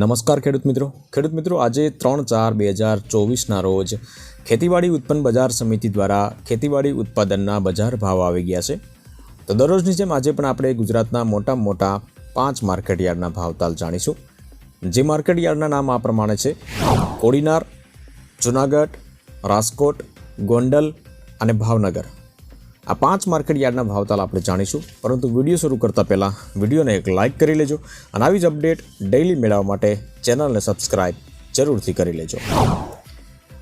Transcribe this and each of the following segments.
નમસ્કાર ખેડૂત મિત્રો. ખેડૂત મિત્રો, આજે ત્રણ ચાર બે હજાર ચોવીસના રોજ ખેતીવાડી ઉત્પન્ન બજાર સમિતિ દ્વારા ખેતીવાડી ઉત્પાદનના બજાર ભાવ આવી ગયા છે. તો દરરોજની જેમ આજે પણ આપણે ગુજરાતના મોટા મોટા પાંચ માર્કેટયાર્ડના ભાવતાલ જાણીશું. જે માર્કેટ યાર્ડના નામ આ પ્રમાણે છે. કોડીનાર, જુનાગઢ, રાજકોટ, ગોંડલ અને ભાવનગર. આ પાંચ માર્કેટ યાર્ડના ભાવતાલ આપણે જાણીશું. પરંતુ વીડિયો શરૂ કરતાં પહેલાં વિડીયોને એક લાઇક કરી લેજો અને આવી જ અપડેટ ડેઇલી મેળવવા માટે ચેનલને સબસ્ક્રાઇબ જરૂરથી કરી લેજો.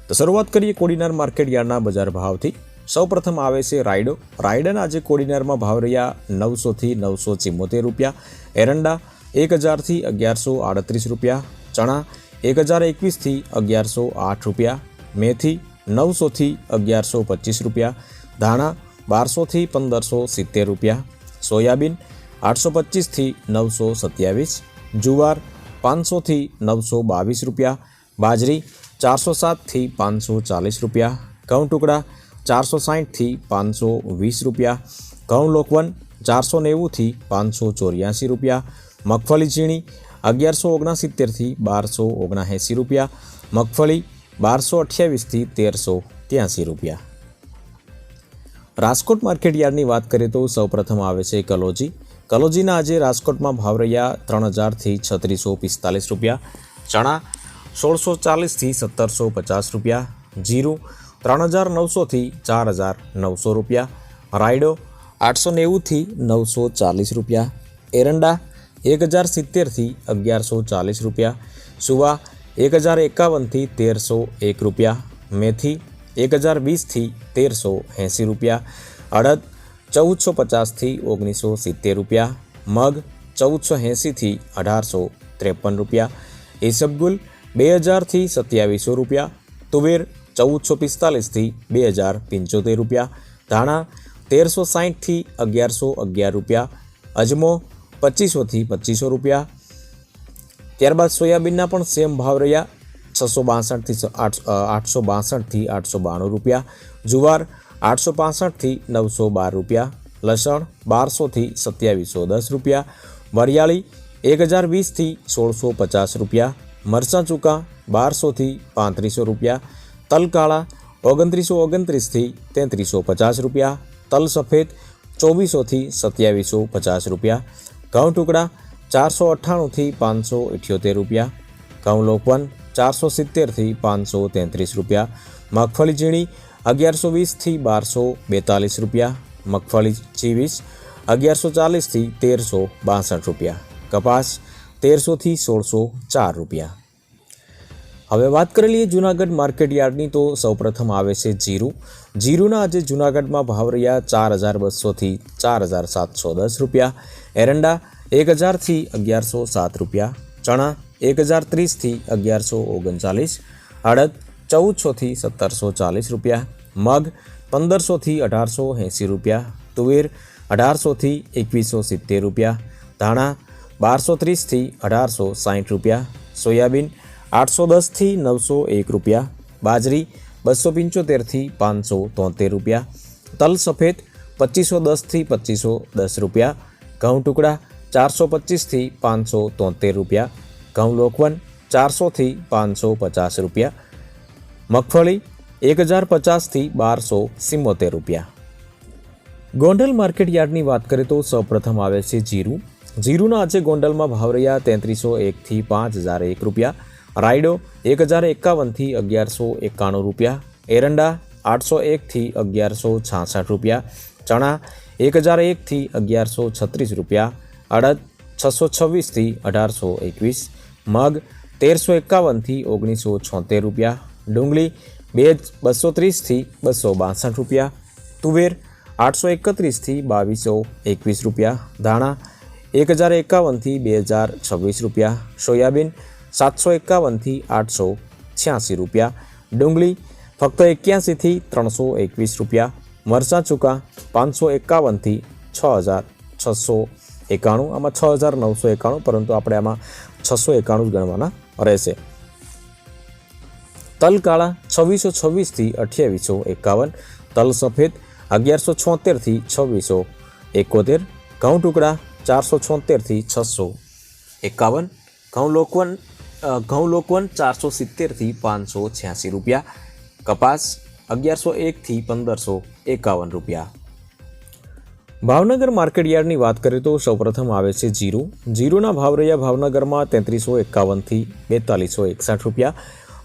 તો શરૂઆત કરીએ કોડીનાર માર્કેટ યાર્ડના બજાર ભાવથી. સૌપ્રથમ આવે છે રાયડો. રાયડાના આજે કોડીનારમાં ભાવ રહ્યા નવસોથી નવસો ચિમ્મોતેર રૂપિયા. એરંડા એક હજારથી અગિયારસો આડત્રીસ રૂપિયા. ચણા એક હજાર એકવીસથી અગિયારસો આઠ રૂપિયા. મેથી નવસોથી અગિયારસો પચીસ રૂપિયા. ધાણા બારસોથી પંદરસો સિત્તેર રૂપિયા, સોયાબીન આઠસો પચીસથી નવસો સત્યાવીસ, જુવાર પાંચસોથી નવસો બાવીસ રૂપિયા, બાજરી ચારસો સાતથી પાંચસો ચાલીસ રૂપિયા, ઘઉં ટુકડા ચારસો સાહીઠથી પાંચસો વીસ રૂપિયા, ઘઉં લોકવન ચારસો નેવુંથી પાંચસો ચોર્યાસી રૂપિયા, મગફળી ઝીણી અગિયારસો ઓગણસિત્તેરથી બારસો ઓગણએંસી રૂપિયા, મગફળી બારસો અઠ્યાવીસથી તેરસો ત્યાંસી રૂપિયા. રાજકોટ માર્કેટ યાર્ડની વાત કરીએ તો સૌપ્રથમ આવે છે કલોજી. કલોજીના આજે રાજકોટમાં ભાવ રહ્યા ત્રણ હજારથી છત્રીસો પિસ્તાલીસ રૂપિયા, ચણા સોળસો ચાલીસથી સત્તરસો પચાસ રૂપિયા, જીરું ત્રણ હજાર નવસોથી ચાર હજાર નવસો રૂપિયા, રાયડો આઠસો નેવુંથી નવસો ચાલીસ રૂપિયા, એરંડા એક હજાર સિત્તેરથી અગિયારસો ચાલીસ રૂપિયા, સુવા એક હજાર એકાવનથી તેરસો એક રૂપિયા, મેથી એક હજાર વીસથી તેરસો એંસી રૂપિયા અડદ ચૌદસો પચાસથી ઓગણીસો સિત્તેર રૂપિયા મગ ચૌદસો એંસીથી અઢારસો ત્રેપન રૂપિયા ઈસબગુલ બે હજારથી સત્યાવીસો રૂપિયા તુવેર ચૌદસો પિસ્તાલીસથી બે હજાર પંચોતેર રૂપિયા ધાણા તેરસો સાહીઠથી અગિયારસો અગિયાર રૂપિયા અજમો પચીસોથી પચીસો રૂપિયા ત્યારબાદ સોયાબીનના પણ સેમ ભાવ રહ્યા છસો બાસઠથી આઠ આઠસો બાસઠથી આઠસો બાણું રૂપિયા. જુવાર આઠસો પાસઠથી નવસો બાર રૂપિયા. લસણ બારસોથી સત્યાવીસો દસ રૂપિયા. વરિયાળી એક હજાર વીસથી સોળસો પચાસ રૂપિયા. મરચાં ચૂકા બારસોથી પાંત્રીસો રૂપિયા. તલ કાળા ઓગણત્રીસો ઓગણત્રીસથી તેત્રીસો પચાસ રૂપિયા. તલ સફેદ ચોવીસોથી સત્યાવીસો પચાસ રૂપિયા. ઘઉં ટુકડા ચારસો અઠ્ઠાણુંથી પાંચસો ઇઠ્યોતેર રૂપિયા. ઘઉં લોકવન ચારસો સિત્તેરથી પાંચસો તેત્રીસ રૂપિયા. મગફળી ઝીણી અગિયારસો વીસથી બારસો બેતાલીસ રૂપિયા. મગફળી ચીવીસ અગિયારસો ચાલીસથી તેરસો બાસઠ રૂપિયા. કપાસ તેરસોથી સોળસો ચાર રૂપિયા. હવે વાત કરી લઈએ જૂનાગઢ માર્કેટ યાર્ડની તો સૌપ્રથમ આવે છે જીરું. જીરુના આજે જૂનાગઢમાં ભાવ રહ્યા ચાર હજાર બસોથી ચાર હજાર સાતસો દસ રૂપિયા. એરંડા એક હજારથી અગિયારસો સાત રૂપિયા. ચણા એક હજાર ત્રીસથી અગિયારસો ઓગણચાલીસ અડદ ચૌદસોથી સત્તરસો ચાલીસ રૂપિયા મગ પંદરસોથી અઢારસો એંસી રૂપિયા તુવેર અઢારસોથી એકવીસો સિત્તેર રૂપિયા ધાણા બારસો ત્રીસથી અઢારસો સાઠ રૂપિયા સોયાબીન આઠસો દસથી નવસો એક રૂપિયા બાજરી બસો પંચોતેરથી પાંચસો તોતેર રૂપિયા તલ સફેદ પચીસો દસથી પચીસો દસ રૂપિયા ઘઉં ટુકડા ચારસો પચીસથી પાંચસો તોતેર રૂપિયા ઘઉં લોકવન ચારસોથી પાંચસો પચાસ રૂપિયા. મગફળી એક હજાર પચાસથી બારસો સિમ્મોતેર રૂપિયા. ગોંડલ માર્કેટ યાર્ડની વાત કરીએ તો સૌપ્રથમ આવે છે જીરું. જીરુના આજે ગોંડલમાં ભાવ રહ્યા તેત્રીસો એકથી પાંચ હજાર એક રૂપિયા. રાયડો એક હજાર એકાવનથી અગિયારસો એકાણું રૂપિયા. એરંડા આઠસો એકથી અગિયારસો છાસઠ રૂપિયા. ચણા એક હજાર એકથી અગિયારસો છત્રીસ રૂપિયા. અડદ છસો છવ્વીસથી અઢારસો એકવીસ. મગ તેરસો એકાવનથી ઓગણીસો છોતેર રૂપિયા, ડુંગળી બે બસો ત્રીસથી બસો બાસઠ રૂપિયા, તુવેર આઠસો એકત્રીસથી બાવીસો એકવીસ રૂપિયા, ધાણા એક હજાર એકાવનથી બે હજાર છવ્વીસ રૂપિયા, સોયાબીન સાતસો એકાવનથી આઠસો છ્યાસી રૂપિયા, ડુંગળી ફક્ત એક્યાસીથી ત્રણસો એકવીસ રૂપિયા, મરચાં ચૂકા પાંચસો એકાવનથી છ હજાર છસો એકાણું, આમાં છ હજાર નવસો એકાણું, પરંતુ આપણે આમાં છસો એકાણું ગણવાના રહેશે. તલ કાળા છવ્વીસો છવ્વીસથી અઠ્યાવીસો એકાવન, તલ સફેદ અગિયારસો છોતેરથી છવ્વીસો, એકોતેર, ઘઉં ટુકડા ચારસો છોતેરથી છસો એકાવન, ઘઉં લોકવન ઘઉં લોકવન ચારસો સિત્તેરથી પાંચસો છ્યાસી રૂપિયા, કપાસ અગિયારસો એકથી પંદરસો એકાવન રૂપિયા. ભાવનગર માર્કેટ યાર્ડની વાત કરીએ તો સૌપ્રથમ આવે છે જીરું. જીરુના ભાવ રહ્યા ભાવનગરમાં તેત્રીસો એકાવનથી બેતાલીસો એકસઠ રૂપિયા.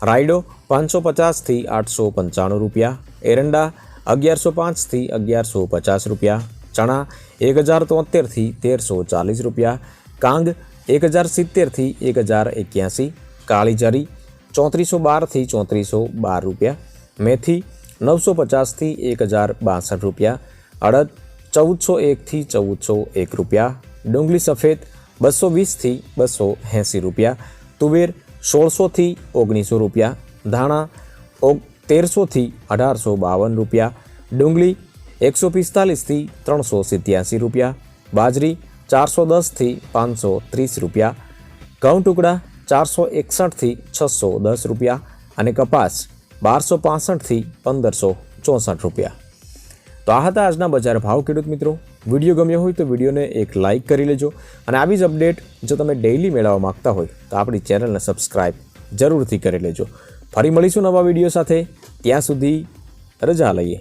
રાયડો પાંચસો પચાસથી આઠસો પંચાણું રૂપિયા. એરંડા અગિયારસો પાંચથી અગિયારસો પચાસ રૂપિયા. ચણા એક હજાર તોતેરથી તેરસો ચાલીસ રૂપિયા. કાંગ એક હજાર સિત્તેરથી એક હજાર એક્યાસી. કાળી જરી ચોત્રીસો બારથી ચોત્રીસો બાર રૂપિયા. મેથી નવસો પચાસથી એક હજાર બાસઠ રૂપિયા. અડદ ચૌદસો એકથી ચૌદસો એક રૂપિયા ડુંગળી સફેદ બસો વીસથી બસો એંસી રૂપિયા તુવેર સોળસોથી ઓગણીસો રૂપિયા ધાણા ઓગ તેરસોથી અઢારસો બાવન રૂપિયા ડુંગળી એકસો પિસ્તાલીસથી ત્રણસો સિત્યાસી રૂપિયા બાજરી ચારસો દસથી પાંચસો ત્રીસ રૂપિયા ઘઉં ટુકડા ચારસો એકસઠથી છસો દસ રૂપિયા અને કપાસ બારસો પાસઠથી પંદરસો ચોસઠ રૂપિયા તો આ હતા આજના બજાર ભાવ ખેડૂત મિત્રો. વીડિયો ગમ્યો હોય તો વિડીયોને એક લાઇક કરી લેજો અને આવી જ અપડેટ જો તમે ડેઇલી મેળવવા માગતા હોય તો આપણી ચેનલને સબસ્ક્રાઇબ જરૂરથી કરી લેજો. ફરી મળીશું નવા વીડિયો સાથે. ત્યાં સુધી રજા લઈએ.